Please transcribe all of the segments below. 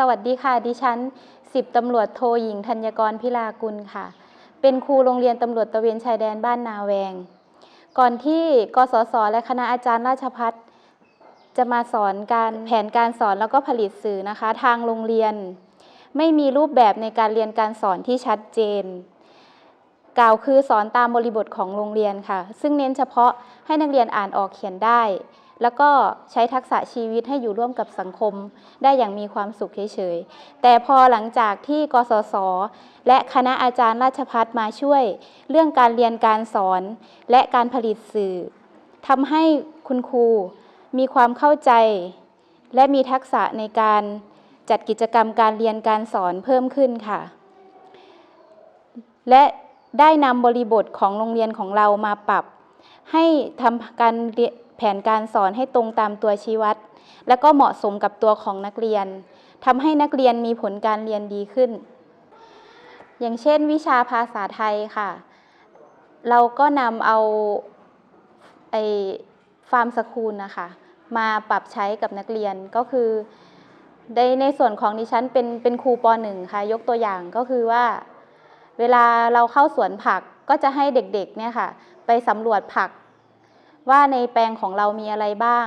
สวัสดีค่ะ ดิฉันสิบตำรวจโทหญิงธัญกรพิลากุลค่ะ เป็นครูโรงเรียนตำรวจตะเวนชายแดนบ้านนาแวง ก่อนที่กสศและคณะอาจารย์ราชพัฒจะมาสอนการแผนการสอนแล้วก็ผลิตสื่อนะคะ ทางโรงเรียน ไม่มีรูปแบบในการเรียนการสอนที่ชัดเจน กล่าวคือสอนตามบริบทของโรงเรียนค่ะ ซึ่งเน้นเฉพาะให้นักเรียนอ่านออกเขียนได้ แล้วก็ใช้ทักษะชีวิตให้อยู่ร่วมกับสังคม ได้อย่างมีความสุขเฉยๆ แต่พอหลังจากที่กสศและคณะอาจารย์ราชพัฒมาช่วย เรื่องการเรียนการสอนและการผลิตสื่อทำให้คุณครูมีความเข้าใจ และมีทักษะในการจัดกิจกรรมการเรียนการสอนเพิ่มขึ้นค่ะ และได้นำบริบทของโรงเรียนของเรามาปรับ ให้ทำการ แผนการสอนให้ตรงตามตัวชี้วัด และก็เหมาะสมกับตัวของนักเรียนทำให้นักเรียนมีผลการเรียนดีขึ้น อย่างเช่น วิชาภาษาไทยค่ะ เราก็นำเอาไอฟาร์มสคูลนะคะ มาปรับใช้กับนักเรียนก็คือในในส่วนของดิฉันเป็นเป็นครูปหนึ่งค่ะ ยกตัวอย่างก็คือว่า เวลาเราเข้าสวนผักก็จะให้เด็กๆเนี่ยค่ะ ไปสำรวจผัก ว่าในแปลงของเรามีอะไรบ้าง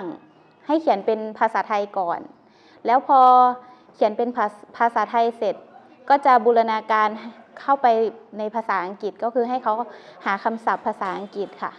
ให้เขียนเป็นภาษาไทยก่อน แล้วพอเขียนเป็นภาษภาษาไทยเสร็จ ก็จะบูรณาการเข้าไปในภาษาอังกฤษก็คือให้เขาหาคำศัพท์ภาษาอังกฤษค่ะ